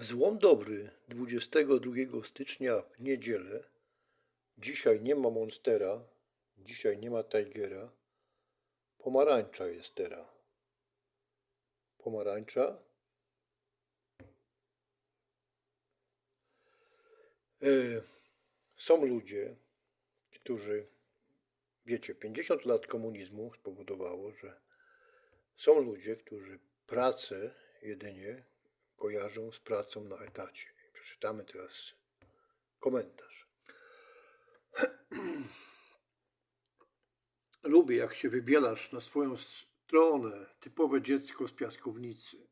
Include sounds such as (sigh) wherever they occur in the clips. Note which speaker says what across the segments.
Speaker 1: Złom dobry 22 stycznia w niedzielę. Dzisiaj nie ma Monstera, dzisiaj nie ma Tigera. Pomarańcza jest teraz. Pomarańcza. E, Są ludzie, którzy, wiecie, 50 lat komunizmu spowodowało, że są ludzie, którzy pracę jedynie kojarzą z pracą na etacie. Przeczytamy teraz komentarz. (clears throat) Lubię, jak się wybielasz na swoją stronę, typowe dziecko z piaskownicy.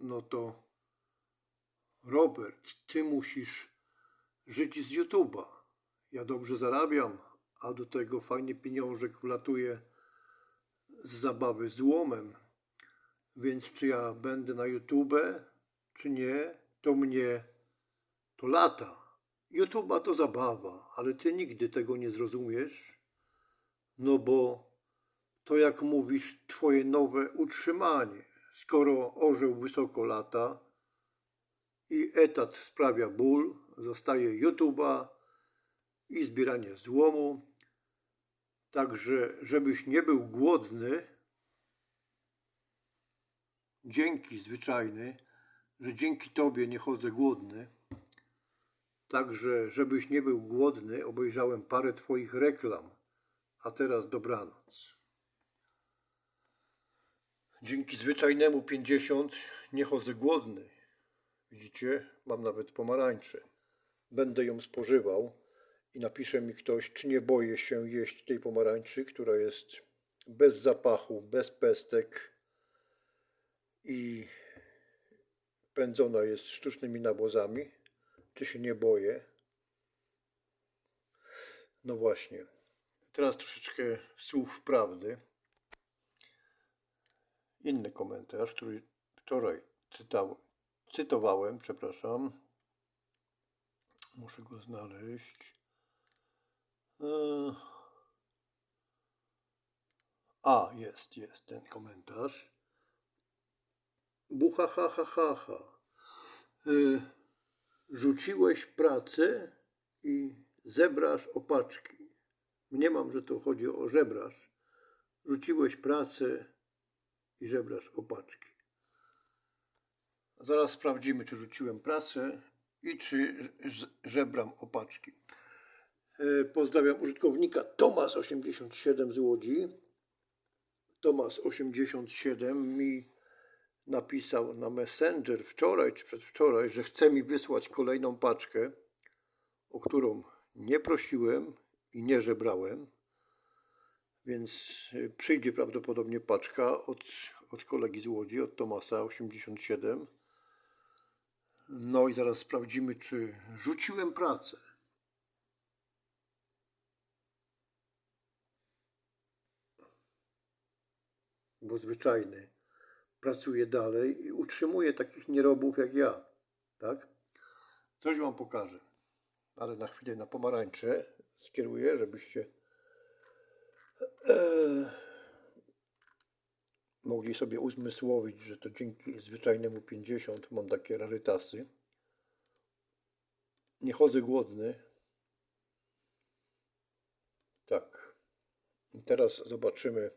Speaker 1: No to Robert, ty musisz żyć z YouTube'a. Ja dobrze zarabiam, a do tego fajny pieniążek wlatuje z zabawy z łomem. Więc czy ja będę na YouTube, czy nie, to mnie to lata. YouTube'a to zabawa, ale ty nigdy tego nie zrozumiesz, no bo to jak mówisz, twoje nowe utrzymanie. Skoro orzeł wysoko lata i etat sprawia ból, zostaje YouTube'a i zbieranie złomu. Także, żebyś nie był głodny, dzięki zwyczajny, że dzięki Tobie nie chodzę głodny. Także, żebyś nie był głodny, obejrzałem parę Twoich reklam. A teraz dobranoc. Dzięki zwyczajnemu 50 nie chodzę głodny. Widzicie, mam nawet pomarańczę. Będę ją spożywał i napisze mi ktoś, czy nie boję się jeść tej pomarańczy, która jest bez zapachu, bez pestek i pędzona jest sztucznymi nawozami, czy się nie boję. No właśnie. Teraz troszeczkę słów prawdy. Inny komentarz, który wczoraj czytał, cytowałem, przepraszam. Muszę go znaleźć. A, jest, jest ten komentarz. Bucha, ha, ha, ha, ha. Y, rzuciłeś pracę i zebrasz opaczki. Mniemam, że to chodzi o żebrasz. Rzuciłeś pracę i żebrasz opaczki. Zaraz sprawdzimy, czy rzuciłem pracę i czy żebram opaczki. Y, Pozdrawiam użytkownika Tomas87 z Łodzi. Tomas87 mi napisał na Messenger wczoraj czy przedwczoraj, że chce mi wysłać kolejną paczkę, o którą nie prosiłem i nie żebrałem. Więc y, przyjdzie prawdopodobnie paczka od, od kolegi z Łodzi, od Tomasa 87. No i zaraz sprawdzimy, czy rzuciłem pracę. Bo zwyczajny pracuje dalej i utrzymuje takich nierobów jak ja. Tak? Coś wam pokażę. Ale na chwilę na pomarańcze skieruję, żebyście e, mogli sobie uzmysłowić, że to dzięki zwyczajnemu 50 mam takie rarytasy. Nie chodzę głodny. Tak. I teraz zobaczymy.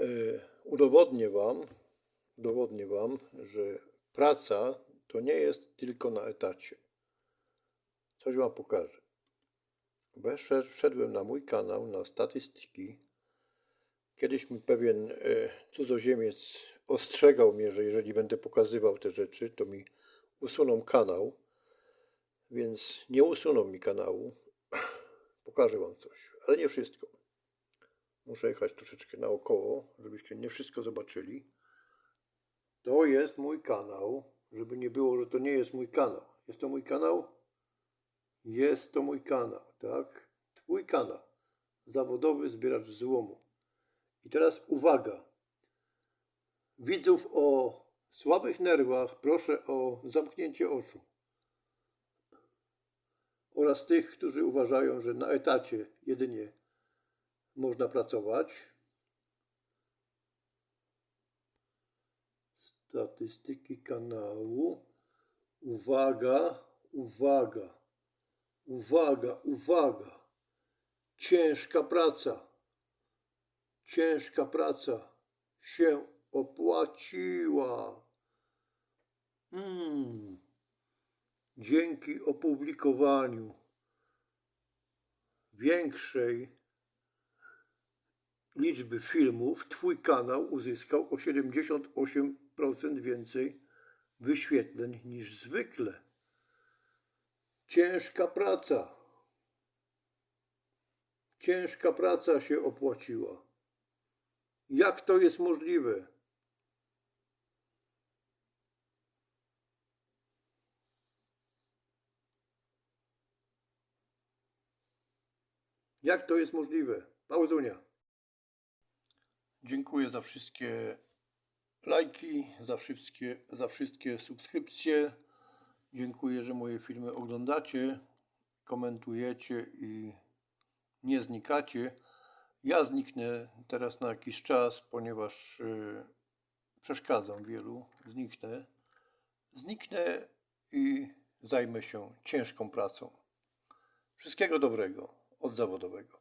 Speaker 1: E, udowodnię wam, udowodnię wam, że praca to nie jest tylko na etacie. Coś wam pokażę. Wszedłem na mój kanał, na statystyki. Kiedyś mi pewien e, cudzoziemiec ostrzegał mnie, że jeżeli będę pokazywał te rzeczy, to mi usuną kanał. Więc nie usuną mi kanału. (clears throat) Pokażę wam coś, ale nie wszystko. Muszę jechać troszeczkę naokoło, żebyście nie wszystko zobaczyli. To jest mój kanał, żeby nie było, że to nie jest mój kanał. Jest to mój kanał? Jest to mój kanał, tak? Twój kanał. Zawodowy zbieracz złomu. I teraz uwaga. Widzów o słabych nerwach proszę o zamknięcie oczu. Oraz tych, którzy uważają, że na etacie jedynie można pracować. Statystyki kanału. Uwaga, uwaga, uwaga, uwaga. Ciężka praca. Ciężka praca się opłaciła. Mm. Dzięki opublikowaniu większej liczby filmów Twój kanał uzyskał o 78% więcej wyświetleń niż zwykle. Ciężka praca. Ciężka praca się opłaciła. Jak to jest możliwe? Jak to jest możliwe? Pauzunia. Dziękuję za wszystkie lajki, za wszystkie, za wszystkie subskrypcje. Dziękuję, że moje filmy oglądacie, komentujecie i nie znikacie. Ja zniknę teraz na jakiś czas, ponieważ y, przeszkadzam wielu. Zniknę. Zniknę i zajmę się ciężką pracą. Wszystkiego dobrego od zawodowego.